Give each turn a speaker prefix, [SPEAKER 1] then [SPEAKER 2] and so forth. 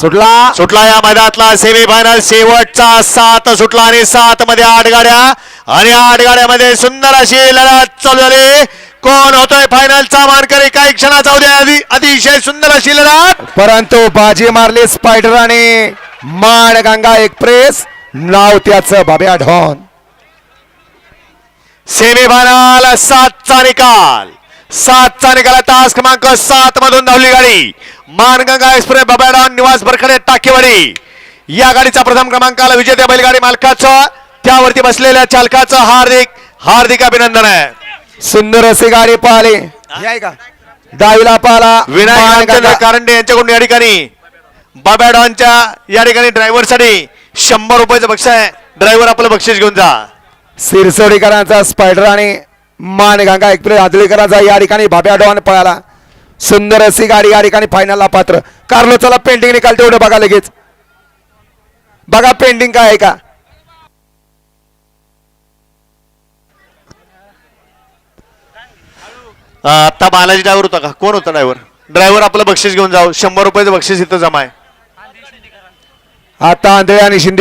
[SPEAKER 1] सुटला.
[SPEAKER 2] सुटला या मैदानातला सेमी फायनल शेवटचा सात सुटला आणि सात मध्ये आठ गाड्या. आणि आठ गाड्यामध्ये सुंदर अशी लढत चालू झाली. कोण होतोय फायनलचा मानकरी? काही क्षणाचा उद्या अति- अतिशय सुंदर अशी लढत.
[SPEAKER 1] परंतु बाजी मारली स्पायडर आणि माणगंगा एक्सप्रेस नाव त्याचं बाब्या ढॉन
[SPEAKER 2] सेमी फायनल सातचा निकाल. सातचा निकाल. तास क्रमांक सात मधून धावली गाडी. मानगंगा एक्सप्रेस बबाडॉन निवास बरखडे टाकेवाडी. या गाडीचा प्रथम क्रमांकाला विजेत्या बैलगाडी मालकाचं त्यावरती बसलेल्या चालकाचं हार्दिक हार्दिक अभिनंदन आहे.
[SPEAKER 1] सुंदर अशी गाडी पाहिली. का? डावीला पाहिला
[SPEAKER 2] विनायक. कारंडे यांच्याकडून या ठिकाणी. बाबॅडॉनच्या या ठिकाणी ड्रायव्हरसाठी शंभर रुपयाचं बक्षीस आहे. ड्रायव्हर आपलं बक्षीस घेऊन जा.
[SPEAKER 1] सिरसोडीकरांचा स्पायडर आणि माणगंगा एक्सप्रेस आदळीकरांचा या ठिकाणी बाब्या डॉन पळाला. सुंदर अशी गाडी या ठिकाणी फायनलला पात्र. कार्लो चला पेंटिंग निकाल तेवढं बघा लगेच. बघा पेंटिंग काय आहे का?
[SPEAKER 2] आता बालाजी ड्रायव्हर होता का? कोण होता ड्रायव्हर ड्रायव्हर आपलं बक्षीस घेऊन जाऊ शंभर रुपयाचं बक्षीस इथं जमा आहे.
[SPEAKER 1] आता आंधळे आणि शिंदे